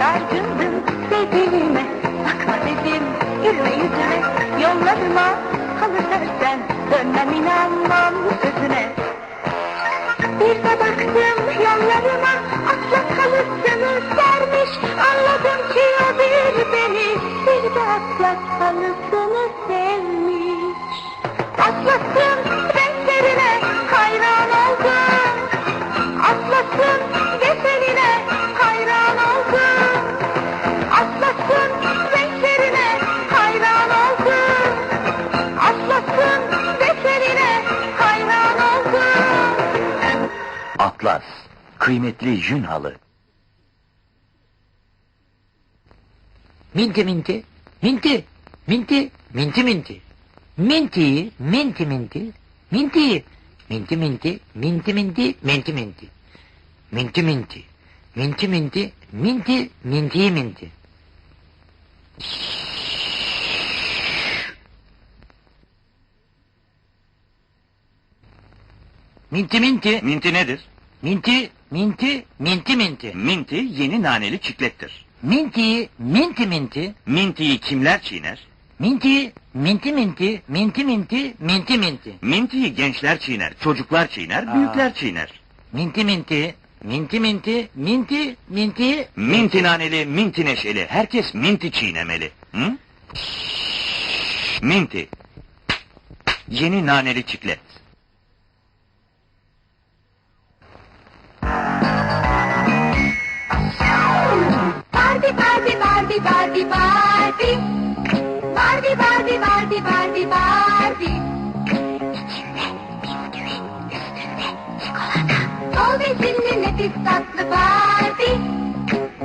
dargındım sevgilime Bakma dedim gülme yüzüme. Yolladım ha halı sersen Dönmem inanmam sözüne. Bir de baktım yollarıma Aslak halısını sermiş Anladım ki o bir beni Bir de aslak halısını sevmiş Atlas'ın Atlas, kıymetli yün halı. Minti minti, minti, minti, minti minti. Minti, minti minti, minti, minti minti, minti minti, minti minti. Minti minti, minti minti, minti, minti minti. Minti minti, Minti nedir? Minti, minti, minti minti. Minti yeni naneli çiklettir. Minti, minti minti, Mintiyi kimler çiğner? minti, minti minti, minti minti, minti minti. Mintiyi gençler çiğner, çocuklar çiğner, Aa. büyükler çiğner. Minti minti, minti minti, minti, minti. Minti naneli, minti neşeli, herkes minti çiğnemeli. Hı? Minti. Yeni naneli çiklet. Barbie, Barbie, Barbie, Barbie, Barbie. Barbie, Barbie, Barbie, Barbie, Barbie. İçinde bisküvi, üstünde çikolata. Bol besinli nefis tatlı Barbie.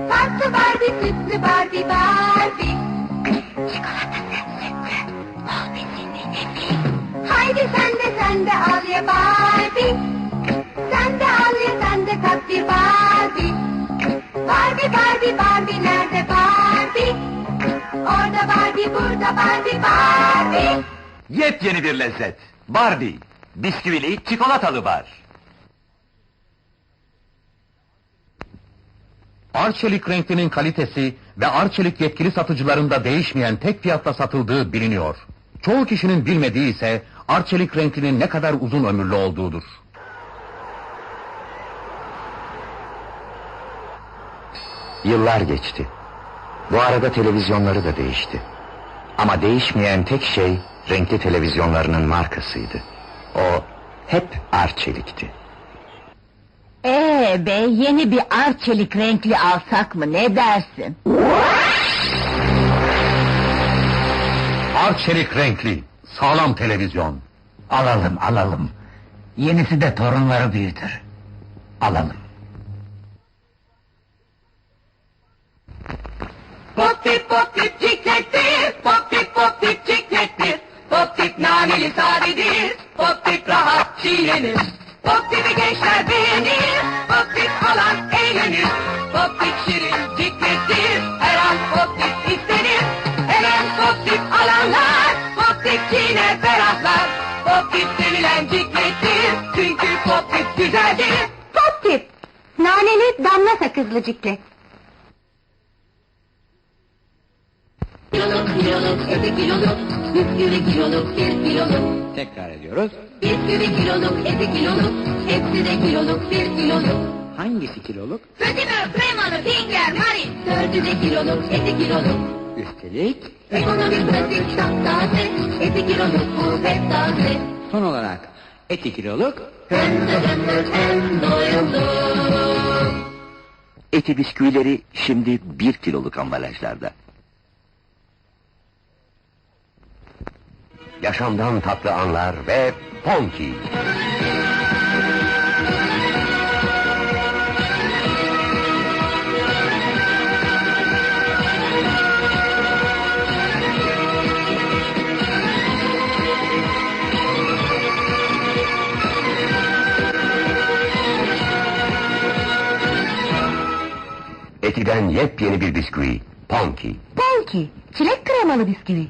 Farklı Barbie, sütlü Barbie, Barbie. Çikolatası, sütlü, bol besinli nefis. Haydi sen de sen de al ye Barbie. Sen de al ye sen de tat bir Barbie. Barbie Barbie Barbie? Burada Barbie Barbie. Yepyeni bir lezzet. Barbie. Bisküvili çikolatalı bar. Arçelik renklinin kalitesi ve Arçelik yetkili satıcılarında değişmeyen tek fiyatta satıldığı biliniyor. Çoğu kişinin bilmediği ise Arçelik renklinin ne kadar uzun ömürlü olduğudur. Yıllar geçti. Bu arada televizyonları da değişti. Ama değişmeyen tek şey renkli televizyonlarının markasıydı. O hep Arçelik'ti. Ee be yeni bir arçelik renkli alsak mı ne dersin? Arçelik renkli, sağlam televizyon. Alalım, alalım. Yenisi de torunları büyütür. Alalım. Pop tip pop tip ciklettir. Pop tip ciklettir. Pop tip naneli sadedir. Pop tip rahat çiğnenir. Pop tipi gençler beğenir. Pop tip alan eğlenir. Pop tip şirin ciklettir. Her an pop tip istenir. Hemen pop tip alanlar. Pop tip çiğner ferahlar. Pop tip sevilen ciklettir. Çünkü pop tip güzeldir. Pop tip. Naneli damla sakızlı ciklet. Kiloluk, kiloluk, eti kiloluk, bisküvi kiloluk, bir kiloluk. Tekrar ediyoruz. Bisküvi kiloluk, eti kiloluk, hepsi de kiloluk, bir kiloluk. Hangisi kiloluk? Kötümür, kremalı, finger, marin. Dördü de kiloluk, eti kiloluk. Üstelik Ekonomi pratik, çok taze, eti kiloluk, bu hep taze. son olarak eti kiloluk. Hem döndür, hem doyulur. Eti bisküvileri şimdi bir kiloluk ambalajlarda. Yaşamdan tatlı anlar ve Ponki. Etiden yepyeni bir bisküvi. Ponki. Belki çilek kremalı bisküvi.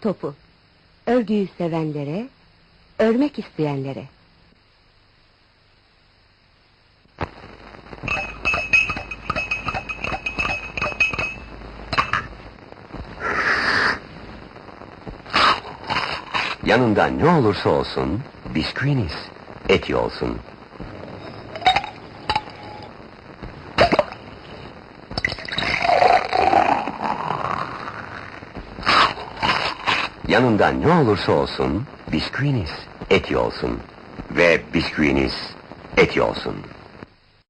Topu. Örgüyü sevenlere, örmek isteyenlere. Yanında ne olursa olsun bisküviniz eti olsun. Yanında ne olursa olsun bisküviniz eti olsun. Ve bisküviniz eti olsun.